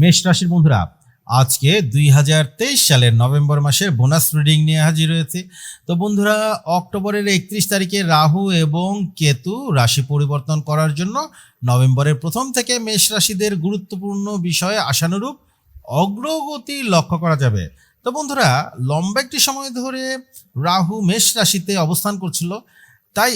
মেষ রাশির বন্ধুরা, আজকে দুই হাজার তেইশ সালের নভেম্বর মাসের বোনাস রিডিং নিয়ে হাজির হয়েছে। তো বন্ধুরা, অক্টোবরের একত্রিশ তারিখে রাহু এবং কেতু রাশি পরিবর্তন করার জন্য নভেম্বরের প্রথম থেকে মেষ রাশিদের গুরুত্বপূর্ণ বিষয়ে আশানুরূপ অগ্রগতি লক্ষ্য করা যাবে। তো বন্ধুরা, লম্বা একটি সময় ধরে রাহু মেষ রাশিতে অবস্থান করছিল। তাই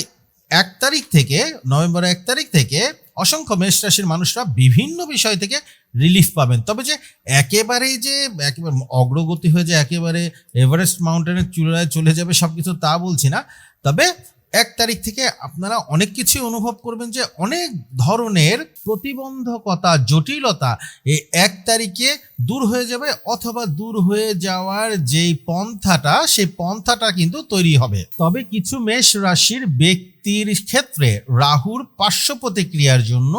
এক তারিখ থেকে নভেম্বর এক তারিখ থেকে অসংখ্য মেষ রাশির মানুষরা বিভিন্ন বিষয় থেকে রিলিফ পাবেন। তবে যে একেবারেই যে একেবারে অগ্রগতি হয়ে যে একেবারে এভারেস্ট মাউন্টেনের চূড়ায় চলে যাবে সব কিছু তা বলছি না। তবে এক তারিখ থেকে আপনারা অনেক কিছুই অনুভব করবেন যে অনেক ধরনের প্রতিবন্ধকতা, জটিলতা এই এক তারিখে দূর হয়ে যাবে অথবা দূর হয়ে যাওয়ার যেই পন্থাটা, সেই পন্থাটা কিন্তু তৈরি হবে। তবে কিছু মেষ রাশির ব্যক্তির ক্ষেত্রে রাহুর পার্শ্ব প্রতিক্রিয়ার জন্য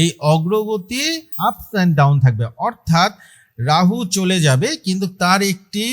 এই অগ্রগতি আপস অ্যান্ড ডাউন থাকবে। অর্থাৎ রাহু চলে যাবে, কিন্তু তার একটি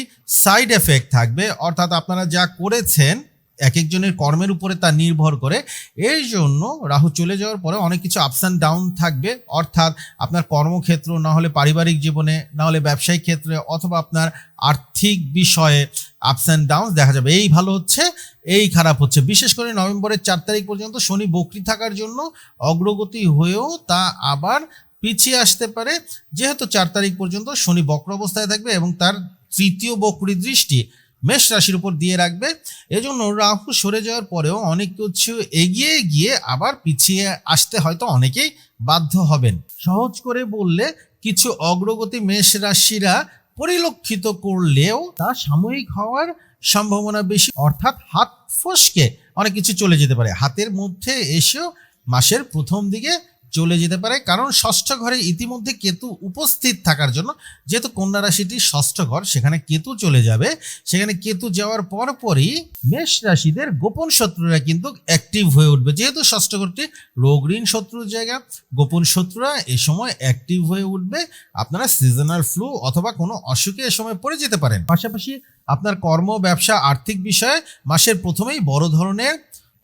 সাইড এফেক্ট থাকবে। অর্থাৎ আপনারা যা করেছেন এক একজনের কর্মের উপরে তা নির্ভর করে। এর জন্য রাহু চলে যাওয়ার পরে অনেক কিছু আপস অ্যান্ড ডাউন থাকবে। অর্থাৎ আপনার কর্মক্ষেত্র, না হলে পারিবারিক জীবনে, না হলে ব্যবসায়িক ক্ষেত্রে অথবা আপনার আর্থিক বিষয়ে আপস অ্যান্ড ডাউন দেখা যাবে। এই ভালো হচ্ছে, এই খারাপ হচ্ছে। বিশেষ করে নভেম্বরের চার তারিখ পর্যন্ত শনি বকরি থাকার জন্য অগ্রগতি হয়েও তা আবার পিছিয়ে আসতে পারে। যেহেতু চার তারিখ পর্যন্ত শনি বক্র অবস্থায় থাকবে এবং তার তৃতীয় বকরি দৃষ্টি মেষ রাশির উপর দিয়ে রাখবে। এজন্য রাহু সরে যাওয়ার পরেও অনেক কিছু এগিয়ে গিয়ে আবার পিছিয়ে আসতে হয়তো অনেকেই বাধ্য হবেন। সহজ করে বললে, কিছু অগ্রগতি মেষ রাশিরা পরিলক্ষিত করলেও তা সাময়িক হওয়ার সম্ভাবনা বেশি। অর্থাৎ হাত ফসকে অনেক কিছু চলে যেতে পারে। হাতের মধ্যে এসেও মাসের প্রথম দিকে চলে যেতে পারে। কারণ ষষ্ঠ ঘরে ইতিমধ্যে কেতু উপস্থিত থাকার জন্য, যেহেতু কন্যা রাশিটি ষষ্ঠ ঘর, সেখানে কেতু চলে যাবে। সেখানে কেতু যাওয়ার পর পরই মেষ রাশিদের গোপন শত্রুরা কিন্তু অ্যাক্টিভ হয়ে উঠবে। যেহেতু ষষ্ঠ ঘরটি রোগ ঋণ শত্রুর জায়গা, গোপন শত্রুরা এ সময় অ্যাক্টিভ হয়ে উঠবে। আপনারা সিজনাল ফ্লু অথবা কোনো অসুখে এ সময় পড়ে যেতে পারেন। পাশাপাশি আপনার কর্ম, ব্যবসা, আর্থিক বিষয়ে মাসের প্রথমেই বড় ধরনের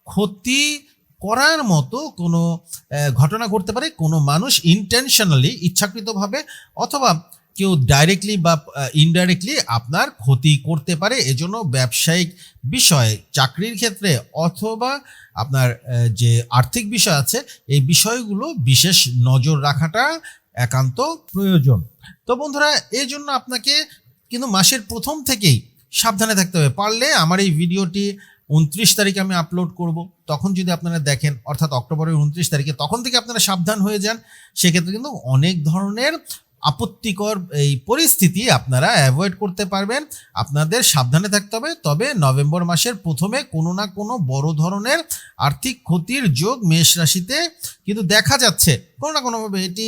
ক্ষতি করার মতো কোনো ঘটনা ঘটতে পারে, কোনো মানুষ ইন্টেনশনালি ইচ্ছাকৃতভাবে অথবা কেউ ডাইরেক্টলি বা ইনডাইরেক্টলি আপনার ক্ষতি করতে পারে। এজন্য ব্যবসায়িক বিষয়, চাকরির ক্ষেত্রে অথবা আপনার যে আর্থিক বিষয় আছে, এই বিষয়গুলো বিশেষ নজর রাখাটা একান্ত প্রয়োজন। তো বন্ধুরা এই জন্য আপনাকে কিন্তু মাসের প্রথম থেকেই সাবধানে থাকতে হবে। পারলে আমার এই ভিডিওটি উনত্রিশ তারিখে আমি আপলোড করব। তখন যদি আপনারা দেখেন, অর্থাৎ অক্টোবরের উনত্রিশ তারিখে, তখন থেকে আপনারা সাবধান হয়ে যান। সেক্ষেত্রে কিন্তু অনেক ধরনের আপত্তিকর এই পরিস্থিতি আপনারা অ্যাভয়েড করতে পারবেন। আপনাদের সাবধানে থাকতে হবে। তবে নভেম্বর মাসের প্রথমে কোনো না কোনো বড় ধরনের আর্থিক ক্ষতির যোগ মেষ রাশিতে কিন্তু দেখা যাচ্ছে। কোনো না কোনোভাবে এটি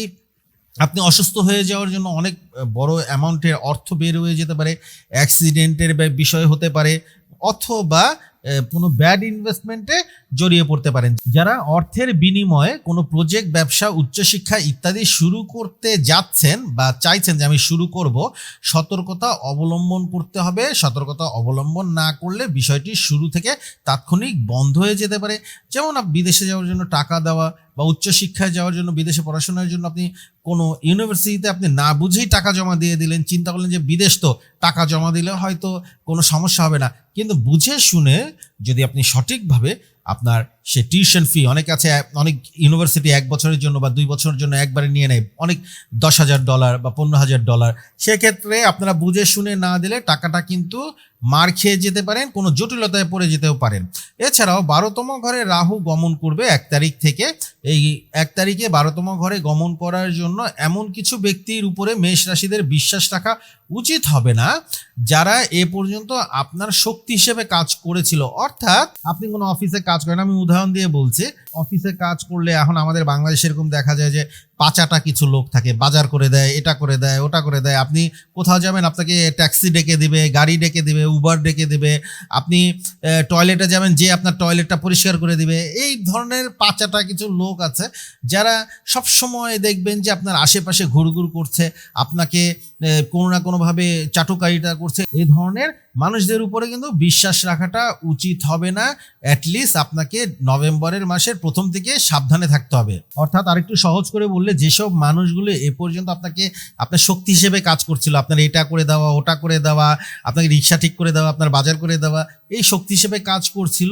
আপনি অসুস্থ হয়ে যাওয়ার জন্য অনেক বড় অ্যামাউন্টের অর্থ বের হয়ে যেতে পারে। অ্যাক্সিডেন্টের বিষয় হতে পারে। অথবা কোনো ব্যাড ইনভেস্টমেন্টে জড়িয়ে পড়তে পারেন। যারা অর্থের বিনিময়ে কোনো প্রজেক্ট ব্যবসা, উচ্চশিক্ষা ইত্যাদি শুরু করতে যাচ্ছেন বা চাইছেন যে আমি শুরু করব, সতর্কতা অবলম্বন করতে হবে। সতর্কতা অবলম্বন না করলে বিষয়টি শুরু থেকে তাৎক্ষণিক বন্ধ হয়ে যেতে পারে। যেমন বিদেশে যাওয়ার জন্য টাকা দেওয়া বা উচ্চশিক্ষায় যাওয়ার জন্য, বিদেশে পড়াশোনার জন্য আপনি কোনো ইউনিভার্সিটিতে আপনি না বুঝেই টাকা জমা দিয়ে দিলেন, চিন্তা করলেন যে বিদেশ তো, টাকা জমা দিলে হয়তো কোনো সমস্যা হবে না। কিন্তু বুঝে শুনে যদি আপনি সঠিকভাবে আপনার সে টিউশন ফি অনেক আছে, অনেক ইউনিভার্সিটি এক বছরের জন্য বা দুই বছরের জন্য একবারে নিয়ে নেয়, অনেক দশ হাজার ডলার বা পনেরো হাজার ডলার সেক্ষেত্রে আপনারা বুঝে শুনে না দিলে টাকাটা কিন্তু মার খেয়ে যেতে পারেন, কোনো জটিলতায় পড়ে যেতেও পারেন। এছাড়াও বারোতম ঘরে রাহু গমন করবে এক তারিখ থেকে। এই এক তারিখে বারোতম ঘরে গমন করার জন্য এমন কিছু ব্যক্তির উপরে মেষ রাশিদের বিশ্বাস রাখা উচিত হবে না, যারা এ পর্যন্ত আপনার শক্তি হিসেবে কাজ করেছিল। অর্থাৎ আপনি কোনো অফিসে কাজ করেন, আমি উদাহরণ দিয়ে বলছে অফিসে কাজ করলে এখন আমাদের বাংলাদেশে এরকম দেখা যায় যে পাচাটা কিছু লোক থাকে, বাজার করে দেয়, এটা করে দেয়, ওটা করে দেয়। আপনি কোথাও যাবেন, আপনাকে ট্যাক্সি ডেকে দিবে, গাড়ি ডেকে দিবে, উবার ডেকে দিবে, আপনি টয়লেটে যাবেন, যে আপনার টয়লেটটা পরিষ্কার করে দিবে। এই ধরনের পাচাটা কিছু লোক আছে, যারা সব সময় দেখবেন যে আপনার আশেপাশে ঘুরঘুর করছে, আপনাকে কোনো না কোনোভাবে চাটুকারিতা করছে। এই ধরনের মানুষদের উপরে কিন্তু বিশ্বাস রাখাটা উচিত হবে না। অ্যাটলিস্ট আপনাকে নভেম্বরের মাসের প্রথম থেকে সাবধানে থাকতে হবে। অর্থাৎ আরেকটু সহজ করে বললে হলে যেসব মানুষগুলো এ পর্যন্ত আপনাকে, আপনার শক্তি হিসেবে কাজ করছিল, আপনার এটা করে দেওয়া, ওটা করে দেওয়া, আপনাকে রিক্সা ঠিক করে দেওয়া, আপনার বাজার করে দেওয়া, এই শক্তি হিসেবে কাজ করছিল,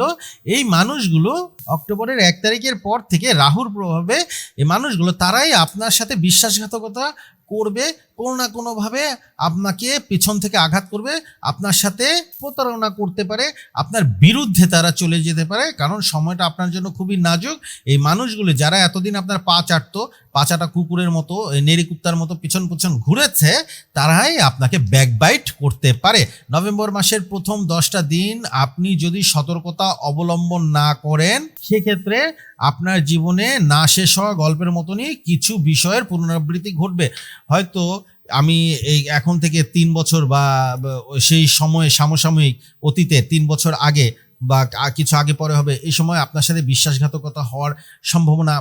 এই মানুষগুলো অক্টোবরের এক তারিখের পর থেকে রাহুর প্রভাবে এই মানুষগুলো, তারাই আপনার সাথে বিশ্বাসঘাতকতা করবে, কোনো না কোনোভাবে আপনাকে পেছন থেকে আঘাত করবে, আপনার সাথে প্রতারণা করতে পারে, আপনার বিরুদ্ধে তারা চলে যেতে পারে, কারণ সময়টা আপনার জন্য খুবই নাজুক। এই মানুষগুলো যারা এতদিন আপনার পা চাটতো পাচাটা কুকুরের মতো নেড়ি কুত্তার মতো পিছন পিছন ঘুরেছে, তারাই আপনাকে ব্যাকবাইট করতে পারে। নভেম্বর মাসের প্রথম দশটা দিন আপনি যদি সতর্কতা অবলম্বন না করেন, সেক্ষেত্রে আপনার জীবনে না শেষ হওয়া গল্পের মতনই কিছু বিষয়ের পুনরাবৃত্তি ঘটবে। হয়তো আমি এই এখন থেকে তিন বছর বা সেই সময়ে সমসাময়িক অতীতে তিন বছর আগে বা কিছু আগে পরে হবে, এই সময় আপনার সাথে বিশ্বাসঘাতকতা হওয়ার সম্ভাবনা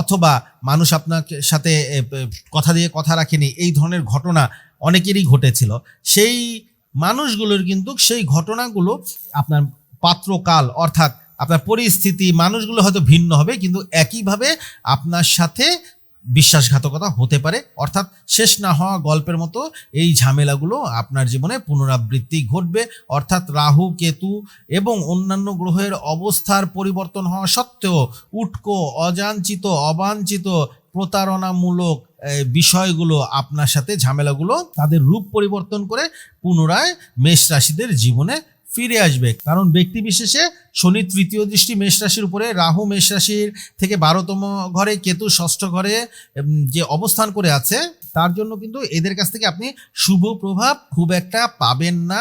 অথবা মানুষ আপনাকে সাথে কথা দিয়ে কথা রাখেনি, এই ধরনের ঘটনা অনেকেরই ঘটেছিল। সেই মানুষগুলোর কিন্তু সেই ঘটনাগুলো আপনার পাত্রকাল অর্থাৎ আপনার পরিস্থিতি, মানুষগুলো হয়তো ভিন্ন হবে, কিন্তু একইভাবে আপনার সাথে বিশ্বাসঘাতকতা হতে পারে। অর্থাৎ শেষ না হওয়া গল্পের মতো এই ঝামেলাগুলো আপনার জীবনে পুনরাবৃত্তি ঘটবে। অর্থাৎ রাহু, কেতু এবং অন্যান্য গ্রহের অবস্থার পরিবর্তন হওয়া সত্ত্বেও উটকো, অযাঞ্চিত অবাঞ্ছিত প্রতারণামূলক বিষয়গুলো আপনার সাথে ঝামেলাগুলো তাদের রূপ পরিবর্তন করে পুনরায় মেষ রাশিদের জীবনে ফিরে আসবে। কারণ ব্যক্তি বিশেষে শনি তৃতীয় দৃষ্টি মেষ রাশির উপরে, রাহু মেষ রাশির থেকে বারোতম ঘরে, কেতু ষষ্ঠ ঘরে যে অবস্থান করে আছে, তার জন্য কিন্তু এদের কাছ থেকে আপনি শুভ প্রভাব খুব একটা পাবেন না।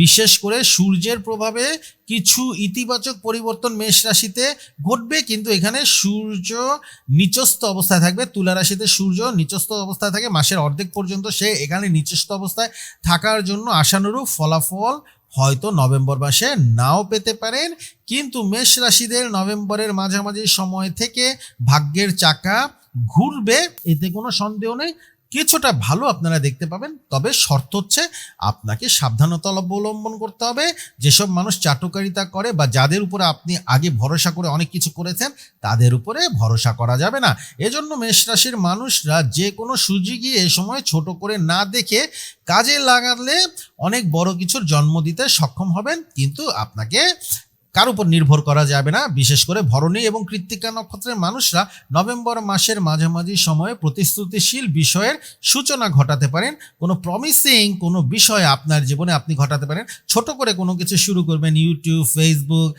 বিশেষ করে সূর্যের প্রভাবে কিছু ইতিবাচক পরিবর্তন মেষ রাশিতে ঘটবে, কিন্তু এখানে সূর্য নিচস্থ অবস্থায় থাকবে। তুলা রাশিতে সূর্য নিচস্থ অবস্থায় থাকে, মাসের অর্ধেক পর্যন্ত সে এখানে নিচস্থ অবস্থায় থাকার জন্য আশানুরূপ ফলাফল হয়তো নভেম্বর মাসে নাও পেতে পারেন, কিন্তু মেষ রাশিদের নভেম্বরের মাঝামাঝি সময় থেকে ভাগ্যের চাকা ঘুরবে, এতে কোনো সন্দেহ নেই। কিছুটা ভালো আপনারা দেখতে পাবেন। তবে শর্ত হচ্ছে আপনাকে সাবধানতা অবলম্বন করতে হবে। যেসব মানুষ চাটুকারিতা করে বা যাদের উপরে আপনি আগে ভরসা করে অনেক কিছু করেছেন, তাদের উপরে ভরসা করা যাবে না। এজন্য মেষ রাশির মানুষরা যে কোনো সুযোগই এ সময় ছোট করে না দেখে কাজে লাগালে অনেক বড় কিছুর জন্ম দিতে সক্ষম হবেন। কিন্তু আপনাকে কার উপর নির্ভর করা যাবে না? বিশেষ করে ভরণী এবং কৃত্তিকা নক্ষত্রের মানুষরা নভেম্বর মাসের মাঝামাঝি সময়ে প্রতিশ্রুতিশীল বিষয়ের সূচনা ঘটাতে পারেন। কোনো প্রমিসিং কোনো বিষয় আপনার জীবনে আপনি ঘটাতে পারেন। ছোট করে কোনো কিছু শুরু করবেন ইউটিউব ফেসবুক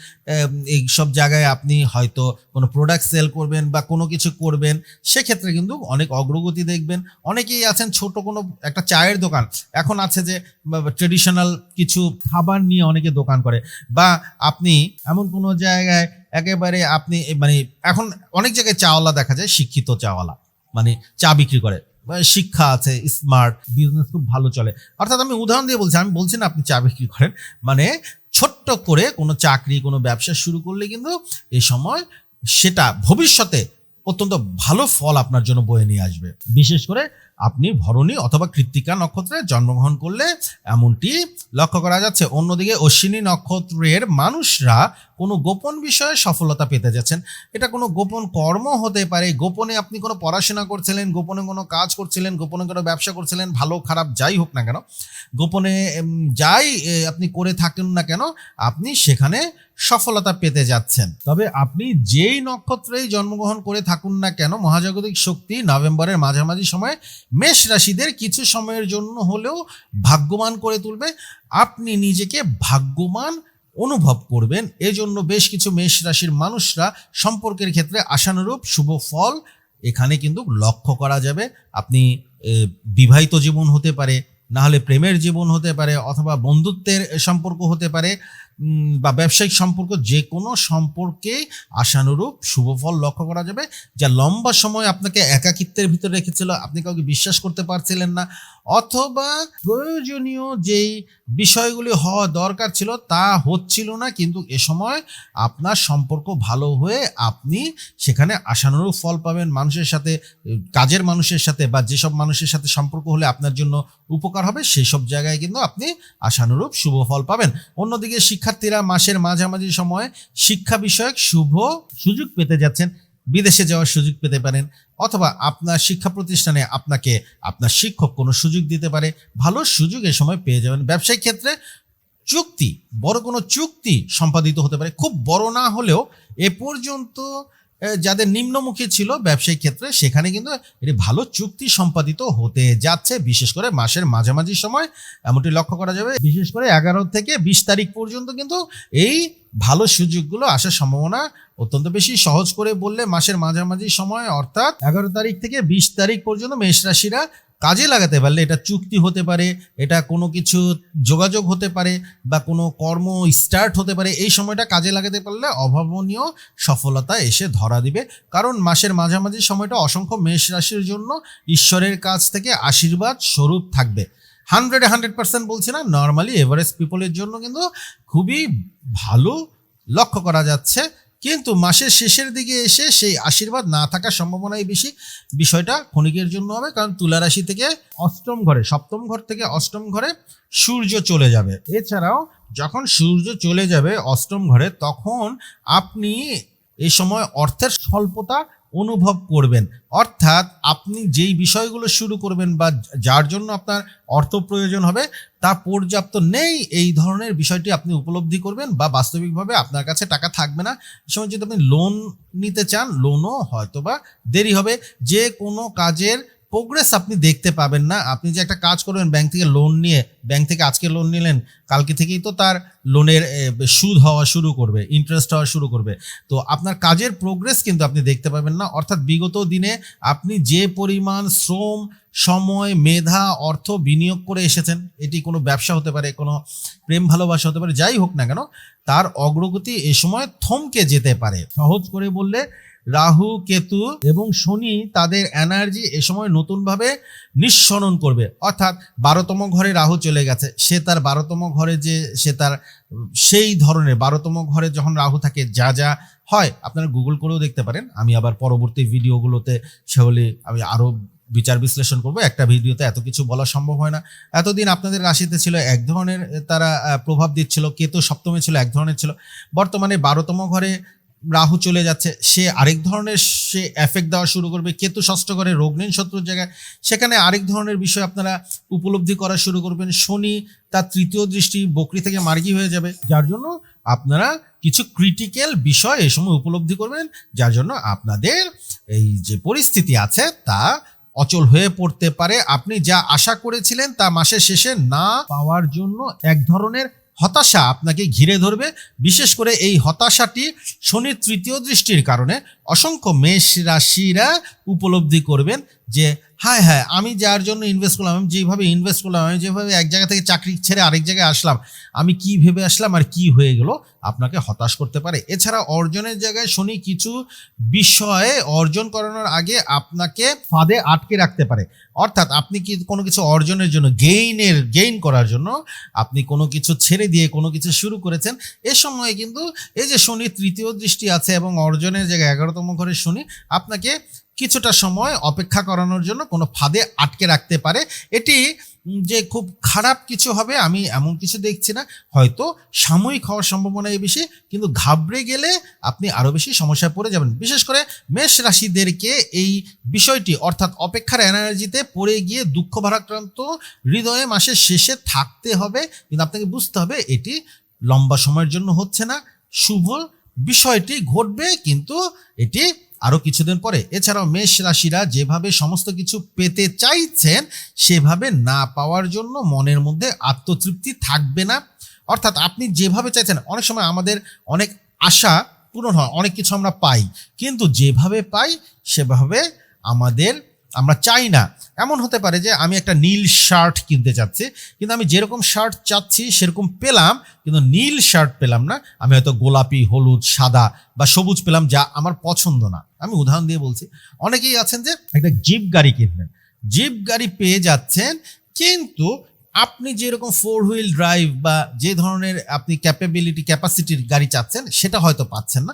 এই সব জায়গায় আপনি হয়তো কোনো প্রোডাক্ট সেল করবেন বা কোনো কিছু করবেন। সেক্ষেত্রে কিন্তু অনেক অগ্রগতি দেখবেন। অনেকেই আছেন ছোট কোনো একটা চায়ের দোকান। এখন আছে যে ট্রেডিশনাল কিছু খাবার নিয়ে অনেকে দোকান করে। বা আপনি এমন কোনো জায়গায় একেবারে আপনি মানে এখন অনেক জায়গায় চাওয়ালা দেখা যায়, শিক্ষিত চাওয়ালা। মানে চা বিক্রি করে। মানে শিক্ষা আছে স্মার্ট বিজনেস খুব ভালো চলে। অর্থাৎ আমি উদাহরণ দিয়ে বলছি, আমি বলছি না আপনি চা বিক্রি করেন। মানে ছোট্ট করে কোনো চাকরি, কোনো ব্যবসা শুরু করলে কিন্তু এই সময় সেটা ভবিষ্যতে অত্যন্ত ভালো ফল আপনার জন্য বয়ে নিয়ে আসবে। বিশেষ করে আপনি ভরণী অথবা কৃত্তিকা নক্ষত্রে জন্মগ্রহণ করলে এমনটি লক্ষ্য করা যাচ্ছে। অন্যদিকে অশ্বিনী নক্ষত্রের মানুষরা কোনো গোপন বিষয়ে সফলতা পেতে যাচ্ছেন। এটা কোনো গোপন কর্ম হতে পারে। গোপনে আপনি কোনো পড়াশোনা করছিলেন, গোপনে কোনো কাজ করছিলেন, গোপনে কোনো ব্যবসা করছিলেন, ভালো খারাপ যাই হোক না কেন, গোপনে যাই আপনি করে থাকেন না কেন, আপনি সেখানে সফলতা পেতে যাচ্ছেন। তবে আপনি যেই নক্ষত্রেই জন্মগ্রহণ করে থাকুন না কেন, মহাজাগতিক শক্তি নভেম্বরের মাঝামাঝি সময়ে মেষ রাশিদের কিছু সময়ের জন্য হলেও ভাগ্যমান করে তুলবে। আপনি নিজেকে ভাগ্যমান অনুভব করবেন। এজন্য বেশ কিছু মেষ রাশির মানুষরা সম্পর্কের ক্ষেত্রে আশানুরূপ শুভ ফল এখানে কিন্তু লক্ষ্য করা যাবে। আপনি বিবাহিত জীবন হতে পারে না হলে প্রেমের জীবন হতে পারে অথবা বন্ধুত্বের সম্পর্ক হতে পারে। বা ব্যবসায়িক সম্পর্ক যে কোনো সম্পর্কে আশানুরূপ শুভ ফল লক্ষ্য করা যাবে। যা লম্বা সময় আপনাকে একাকিত্বের ভিতরে রেখেছিল, আপনি কাউকে বিশ্বাস করতে পারছিলেন না। অথবা প্রয়োজনীয় যেই বিষয়গুলি হওয়া দরকার ছিল, তা হচ্ছিল না, কিন্তু এ সময় আপনার সম্পর্ক ভালো হয়ে আপনি সেখানে আশানুরূপ ফল পাবেন। মানুষের সাথে, কাজের মানুষের সাথে বা যেসব মানুষের সাথে সম্পর্ক হলে আপনার জন্য উপকার হবে সেই সব জায়গায় কিন্তু আপনি আশানুরূপ শুভ ফল পাবেন। অন্যদিকে শিক্ষার্থীরা মাসের মাঝামাঝি সময়ে শিক্ষা বিষয়ক শুভ সুযোগ পেতে যাচ্ছেন, বিদেশে যাওয়ার সুযোগ পেতে পারেন, অথবা আপনার শিক্ষা প্রতিষ্ঠানে আপনাকে আপনার শিক্ষক কোনো সুযোগ দিতে পারে, ভালো সুযোগ এ সময় পেয়ে যাবেন। ব্যবসায়িক ক্ষেত্রে চুক্তি, বড় কোনো চুক্তি সম্পাদিত হতে পারে, খুব বড় না হলেও এ পর্যন্ত যাদের নিম্নমুখী ছিল ব্যবসায়িক ক্ষেত্রে, সেখানে কিন্তু এটি ভালো চুক্তি সম্পাদিত হতে যাচ্ছে, বিশেষ করে মাসের মাঝামাঝি সময়। এমনটি লক্ষ্য করা যাবে, বিশেষ করে এগারো থেকে বিশ তারিখ পর্যন্ত কিন্তু এই ভালো সুযোগগুলো আসার সম্ভাবনা অত্যন্ত বেশি। সহজ করে বললে মাসের মাঝামাঝি সময়, অর্থাৎ এগারো তারিখ থেকে বিশ তারিখ পর্যন্ত মেষ রাশিরা কাজে লাগাতে পারলে এটা চুক্তি হতে পারে, এটা কোনো কিছু যোগাযোগ হতে পারে বা কোনো কর্ম স্টার্ট হতে পারে, এই সময়টা কাজে লাগাতে পারলে অভাবনীয় সফলতা এসে ধরা দিবে। কারণ মাসের মাঝামাঝি সময়টা অসংখ্য মেষ রাশির জন্য ঈশ্বরের কাছ থেকে আশীর্বাদ স্বরূপ থাকবে। হান্ড্রেডে হান্ড্রেড পার্সেন্ট বলছি না নর্মালি এভারেজ পিপলের জন্য কিন্তু খুবই ভালো লক্ষ্য করা যাচ্ছে। কিন্তু মাসের শেষের দিকে এসে সেই আশীর্বাদ না থাকার সম্ভাবনাই বেশি। বিষয়টা ক্ষণিকের জন্য হবে, কারণ তুলা রাশি থেকে অষ্টম ঘরে, সপ্তম ঘর থেকে অষ্টম ঘরে সূর্য চলে যাবে। এছাড়াও যখন সূর্য চলে যাবে অষ্টম ঘরে, তখন আপনি এই সময় অর্থের স্বল্পতা অনুভব করবেন। অর্থাৎ আপনি যেই বিষয়গুলো শুরু করবেন বা যার জন্য আপনার অর্থ প্রয়োজন হবে, তা পর্যাপ্ত নেই, এই ধরনের বিষয়টি আপনি উপলব্ধি করবেন বা বাস্তবিকভাবে আপনার কাছে টাকা থাকবে না। সময় যদি আপনি লোন নিতে চান লোনও হয়তো বা দেরি হবে। যে কোনো কাজের প্রোগ্রেস আপনি দেখতে পাবেন না। আপনি যে একটা কাজ করবেন ব্যাংক থেকে লোন নিয়ে ব্যাংক থেকে আজকে লোন নিলেন, কালকে থেকেই তো তার লোনের সুদ হওয়া শুরু করবে ইন্টারেস্ট হওয়া শুরু করবে। তো আপনার কাজের প্রোগ্রেস কিন্তু আপনি দেখতে পাবেন না। অর্থাৎ বিগত দিনে আপনি যে পরিমাণ শ্রম, সময়, মেধা, অর্থ বিনিয়োগ করে এসেছেন, এটি কোনো ব্যবসা হতে পারে, কোনো প্রেম ভালোবাসা হতে পারে, যাই হোক না কেন, তার অগ্রগতি এ সময় থমকে যেতে পারে। সহজ করে বললে রাহু, কেতু এবং শনি তাদের এনার্জি এ সময় নতুনভাবে নিঃসরণ করবে। অর্থাৎ বারোতম ঘরে রাহু চলে গেছে। সে তার বারোতম ঘরে যে, সে তার সেই ধরনের বারোতম ঘরে যখন রাহু থাকে, যা যা হয়, আপনারা গুগল করেও দেখতে পারেন। আমি আবার পরবর্তী ভিডিওগুলোতে সেগুলি আমি আরও বিচার বিশ্লেষণ করব। একটা ভিডিওতে এত কিছু বলা সম্ভব হয় না। এতদিন আপনাদের রাশিতে ছিল এক ধরনের তারা প্রভাব দিচ্ছিল। কেতু সপ্তমে ছিল, এক ধরনের ছিল। বর্তমানে বারোতম ঘরে রাহু চলে যাচ্ছে, সে আরেক ধরনের সে এফেক্ট দেওয়া শুরু করবে। কেতু ষষ্ঠ ঘরে রোগনীন শত্রুর জায়গায়। সেখানে আরেক ধরনের বিষয় আপনারা উপলব্ধি করা শুরু করবেন। শনি তার তৃতীয় দৃষ্টি বকরি থেকে মার্গি হয়ে যাবে। যার জন্য আপনারা কিছু ক্রিটিক্যাল বিষয় এ সময় উপলব্ধি করবেন। যার জন্য আপনাদের এই যে পরিস্থিতি আছে তা অচল হয়ে পড়তে পারে। আপনি যা আশা করেছিলেন তা মাসের শেষে না পাওয়ার জন্য এক ধরনের হতাশা আপনাকে ঘিরে ধরবে। বিশেষ করে এই হতাশাটি শনির তৃতীয় দৃষ্টির কারণে অসংখ্য মেষ রাশিরা উপলব্ধি করবেন। যে হ্যাঁ হ্যাঁ আমি যার জন্য ইনভেস্ট করলাম, আমি যেভাবে ইনভেস্ট করলাম, আমি যেভাবে এক জায়গা থেকে চাকরি ছেড়ে আরেক জায়গায় আসলাম, আমি কি ভেবে আসলাম আর কি হয়ে গেল, আপনাকে হতাশ করতে পারে। এছাড়া অর্জনের জায়গায় শনি কিছু বিষয়ে অর্জন করানোর আগে আপনাকে ফাঁদে আটকে রাখতে পারে। অর্থাৎ আপনি কি কোনো কিছু অর্জনের জন্য গেইনের গেইন করার জন্য আপনি কোনো কিছু ছেড়ে দিয়ে কোনো কিছু শুরু করেছেন, এ সময় কিন্তু এই যে শনি তৃতীয় দৃষ্টি আছে এবং অর্জনের জায়গায় এগারোতম ঘরে শনি, আপনাকে কিছুটা সময় অপেক্ষা করানোর জন্য কোনো ফাঁদে আটকে রাখতে পারে। এটি যে খুব খারাপ কিছু হবে, আমি এমন কিছু দেখছি না। হয়তো সাময়িক হওয়ার সম্ভাবনাই বেশি, কিন্তু ঘাবড়ে গেলে আপনি আরও বেশি সমস্যায় পড়ে যাবেন। বিশেষ করে মেষ রাশিদেরকে এই বিষয়টি, অর্থাৎ অপেক্ষার এনার্জিতে পড়ে গিয়ে দুঃখ ভারাক্রান্ত হৃদয়ে মাসের শেষে থাকতে হবে, কিন্তু আপনাকে বুঝতে হবে এটি লম্বা সময়ের জন্য হচ্ছে না। শুভ বিষয়টি ঘটবে, কিন্তু এটি আরও কিছুদিন পরে। এছাড়াও মেষ রাশিরা যেভাবে সমস্ত কিছু পেতে চাইছেন, সেভাবে না পাওয়ার জন্য মনের মধ্যে আত্মতৃপ্তি থাকবে না। অর্থাৎ আপনি যেভাবে চাইছেন, অনেক সময় আমাদের অনেক আশা পূরণ হয়, অনেক কিছু আমরা পাই। কিন্তু যেভাবে পাই, সেভাবে আমাদের আমরা চাই না। এমন হতে পারে যে আমি একটা নীল শার্ট কিনতে চাচ্ছি, কিন্তু আমি যেরকম শার্ট চাচ্ছি, সেরকম পেলাম, কিন্তু নীল শার্ট পেলাম না। আমি হয়তো গোলাপি, হলুদ, সাদা বা সবুজ পেলাম যা আমার পছন্দ না। আমি উদাহরণ দিয়ে বলছি, অনেকেই আছেন যে একটা জিপ গাড়ি কিনবেন। জিপ গাড়ি পেয়ে যাচ্ছেন, কিন্তু আপনি যেরকম ফোর হুইল ড্রাইভ বা যে ধরনের আপনি ক্যাপাবিলিটি ক্যাপাসিটির গাড়ি চাচ্ছেন, সেটা হয়তো পাচ্ছেন না।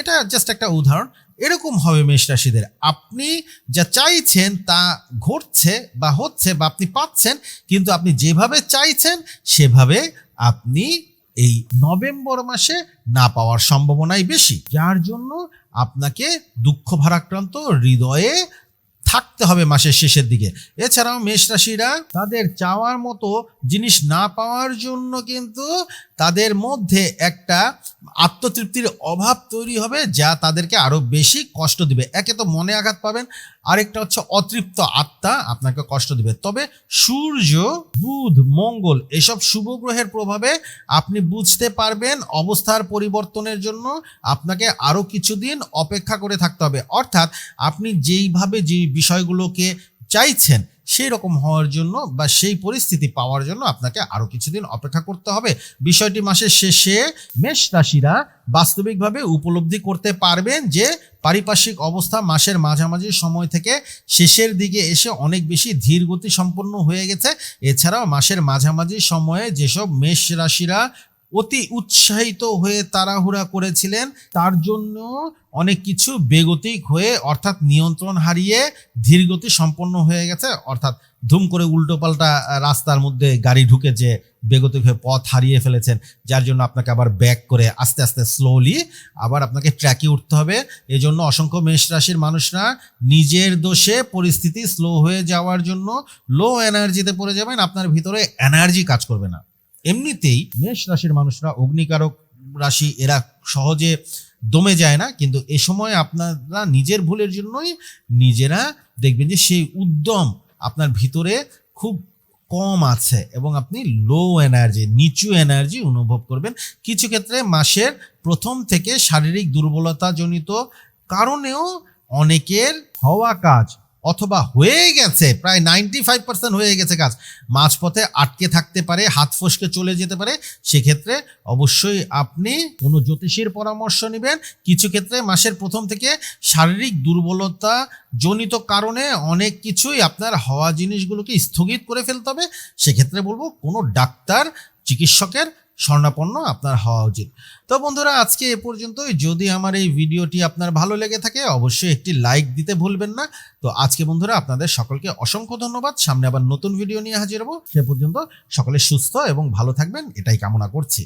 এটা জাস্ট একটা উদাহরণ। এরকম হবে মেষ রাশিদের। আপনি যা চাইছেন তা ঘটছে বা হচ্ছে বা আপনি পাচ্ছেন, কিন্তু আপনি যেভাবে চাইছেন সেভাবে আপনি এই নভেম্বর মাসে না পাওয়ার সম্ভাবনাই বেশি। যার জন্য আপনাকে দুঃখ ভারাক্রান্ত হৃদয়ে থাকতে হবে মাসের শেষের দিকে। এছাড়াও মেষ রাশিরা তাদের চাওয়ার মতো জিনিস না পাওয়ার জন্য কিন্তু তাদের মধ্যে একটা আত্মতৃপ্তির অভাব তৈরি হবে যা তাদেরকে আরও বেশি কষ্ট দিবে। একে তো মনে আঘাত পাবেন, আরেকটা হচ্ছে অতৃপ্ত আত্মা আপনাকে কষ্ট দিবে। তবে সূর্য, বুধ, মঙ্গল এসব শুভ গ্রহের প্রভাবে আপনি বুঝতে পারবেন অবস্থার পরিবর্তনের জন্য আপনাকে আরও কিছুদিন অপেক্ষা করে থাকতে হবে। অর্থাৎ আপনি যেইভাবে যেই বিষয়গুলোকে চাইছেন সেই রকম হওয়ার জন্য বা সেই পরিস্থিতি পাওয়ার জন্য আপনাকে আরও কিছুদিন অপেক্ষা করতে হবে। বিষয়টি মাসের শেষে মেষ রাশিরা বাস্তবিকভাবে উপলব্ধি করতে পারবেন যে পারিপার্শ্বিক অবস্থা মাসের মাঝামাঝি সময় থেকে শেষের দিকে এসে অনেক বেশি ধীর গতি সম্পন্ন হয়ে গেছে। এছাড়াও মাসের মাঝামাঝি সময়ে যেসব মেষ রাশিরা অতি উৎসাহিত হয়ে তাড়াহুড়া করেছিলেন। তার জন্য অনেক কিছু বেগতিক হয়ে, অর্থাৎ নিয়ন্ত্রণ হারিয়ে ধীরগতি সম্পন্ন হয়ে গেছে। অর্থাৎ ধুম করে উল্টোপাল্টা রাস্তার মধ্যে গাড়ি ঢুকেছে বেগতিক হয়ে পথ হারিয়ে ফেলেছেন, যার জন্য আপনাকে আবার ব্যাক করে আস্তে আস্তে স্লোলি আবার আপনাকে ট্র্যাকে উঠতে হবে। এজন্য অসংখ্য মেষ রাশির মানুষরা নিজের দোষে পরিস্থিতি স্লো হয়ে যাওয়ার জন্য লো এনার্জিতে পড়ে যাবেন। আপনার ভিতরে এনার্জি কাজ করবে না। এমনিতেই মেষ রাশির মানুষরা অগ্নিকারক রাশি, এরা সহজে দমে যায় না, কিন্তু এ সময় আপনারা নিজের ভুলের জন্যই নিজেরা দেখবেন যে সেই উদ্যম আপনার ভিতরে খুব কম আছে এবং আপনি লো এনার্জি নিচু এনার্জি অনুভব করবেন। কিছু ক্ষেত্রে মাসের প্রথম থেকে শারীরিক দুর্বলতা জনিত কারণেও অনেকের হওয়া কাজ। অথবা হয়ে গেছে, প্রায় নাইনটি ফাইভ পার্সেন্ট হয়ে গেছে কাজ। মাঝপথে আটকে থাকতে পারে, হাত ফসকে চলে যেতে পারে। সেক্ষেত্রে অবশ্যই আপনি কোনো জ্যোতিষীর পরামর্শ নেবেন। কিছু ক্ষেত্রে মাসের প্রথম থেকে শারীরিক দুর্বলতা জনিত কারণে অনেক কিছুই আপনার হওয়া জিনিসগুলোকে স্থগিত করে ফেলতে হবে। সেক্ষেত্রে বলব, কোনো ডাক্তার, চিকিৎসকের স্বর্ণাপন্ন আপনার হওয়া উচিত। তো বন্ধুরা, আজকে এ পর্যন্তই। যদি আমার এই ভিডিওটি আপনার ভালো লেগে থাকে, অবশ্যই একটি লাইক দিতে ভুলবেন না। তো আজকে বন্ধুরা, আপনাদের সকলকে অসংখ্য ধন্যবাদ। সামনে আবার নতুন ভিডিও নিয়ে হাজির হব। সে পর্যন্ত সকলে সুস্থ এবং ভালো থাকবেন। এটাই কামনা করছি।